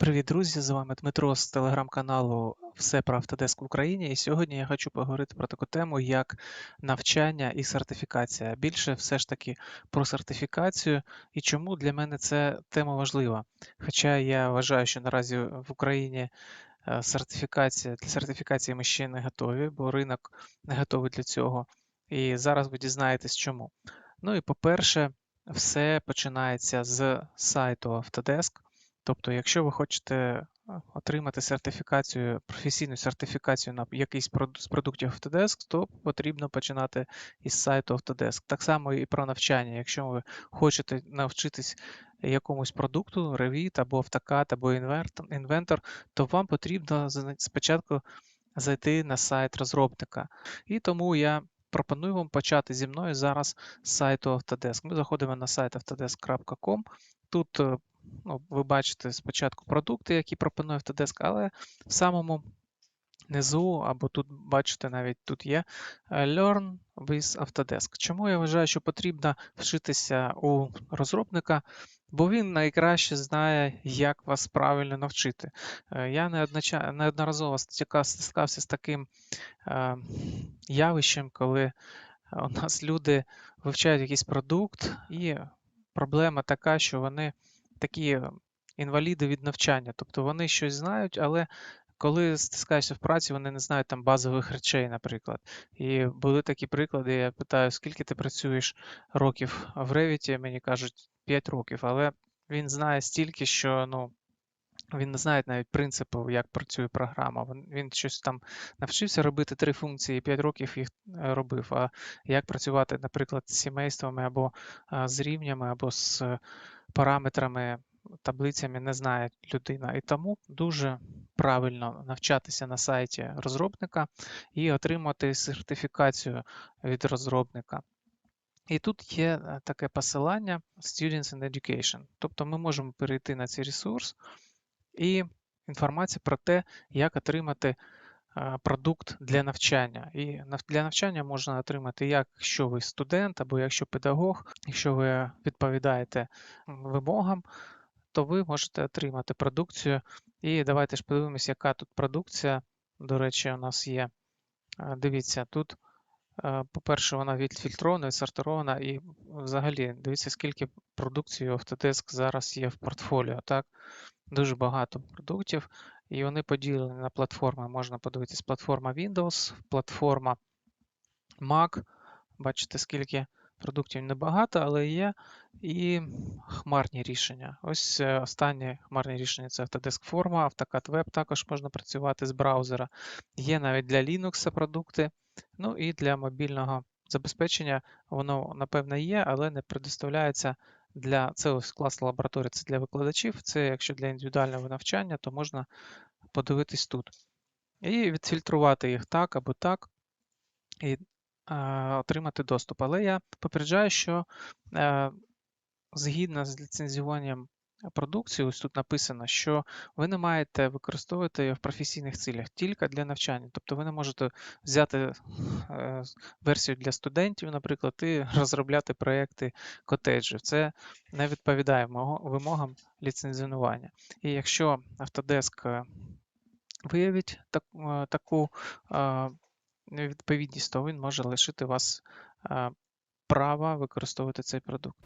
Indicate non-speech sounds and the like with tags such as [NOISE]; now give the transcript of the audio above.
Привіт, друзі! З вами Дмитро з телеграм-каналу Все про Автодеск в Україні. І сьогодні я хочу поговорити про таку тему, як навчання і сертифікація. Більше все ж таки про сертифікацію і чому для мене ця тема важлива. Хоча я вважаю, що наразі в Україні е, сертифікація для сертифікації ми ще не готові, бо ринок не готовий для цього. І зараз ви дізнаєтесь чому. Ну і по-перше, все починається з сайту Autodesk. Тобто, якщо ви хочете е, отримати сертифікацію, професійну сертифікацію на якийсь з продуктів Autodesk, то потрібно починати із сайту Autodesk. Так само і про навчання. Якщо ви хочете навчитись якомусь продукту, Revit або AutoCAD, або Inventor, то вам потрібно спочатку зайти на сайт розробника. І тому я пропоную вам почати зі мною зараз з сайту Autodesk. Ми заходимо на сайт autodesk.com. Тут е, ну, ви бачите спочатку продукти, які пропонує Autodesk, але в самому низу, або тут бачите, навіть тут є е, Learn with Autodesk. Чому я вважаю, що потрібно вчитися у розробника, бо він найкраще знає, як вас правильно навчити. Е, Я неодноразово стика- стикався з таким е, явищем, коли у нас люди вивчають якийсь продукт, і проблема така, що вони такі е, інваліди від навчання. Тобто вони щось знають, але коли стискаєшся в праці, вони не знають там базових речей, наприклад. І були такі приклади. Я питаю, скільки ти працюєш років в Revit, мені кажуть 5 років, але він знає стільки, що ну. Він не знає навіть принципу, як працює програма. Він, щось там навчився робити три функції, 5 років їх е, робив. А як працювати, наприклад, з сімействами або з рівнями, або з е, параметрами, таблицями не знає людина. І тому дуже правильно навчатися на сайті розробника і отримати сертифікацію від розробника. І тут є е, таке посилання Students in Education. Тобто ми можемо перейти на цей ресурс і інформація про те, як отримати продукт для навчання. І для навчання можна отримати, якщо ви студент або якщо педагог, якщо ви відповідаєте вимогам, то ви можете отримати продукцію. І давайте ж подивимося, яка тут продукція. До речі, у нас є. Дивіться, тут, по-перше, вона відфільтрована, відсортована, і взагалі, дивіться, скільки продукції Autodesk зараз є в портфоліо. Так? Дуже багато продуктів, і вони поділені на платформи. Можна подивитись, платформа Windows, платформа Mac. Бачите, скільки продуктів небагато, але є. І хмарні рішення. Ось е, останнє хмарне рішення це Autodesk Forma, AutoCAD Web також можна працювати з браузера. Є навіть для Linux продукти. Ну і для мобільного забезпечення воно, напевно, є, але не предоставляється для це ось клас лабораторії, це для викладачів. Це якщо для індивідуального навчання, то можна подивитись тут. І відфільтрувати їх так або так. І е, отримати доступ. Але я попереджаю, що е, згідно з ліцензуванням продукції, ось тут написано, що ви не маєте використовувати її в професійних цілях тільки для навчання. Тобто ви не можете взяти е, версію для студентів, наприклад, і [LAUGHS] розробляти проекти котеджів. Це не відповідає вимогам ліцензіонування. І якщо Autodesk е, виявить е, таку невідповідність, то він може лишити вас права використовувати цей продукт.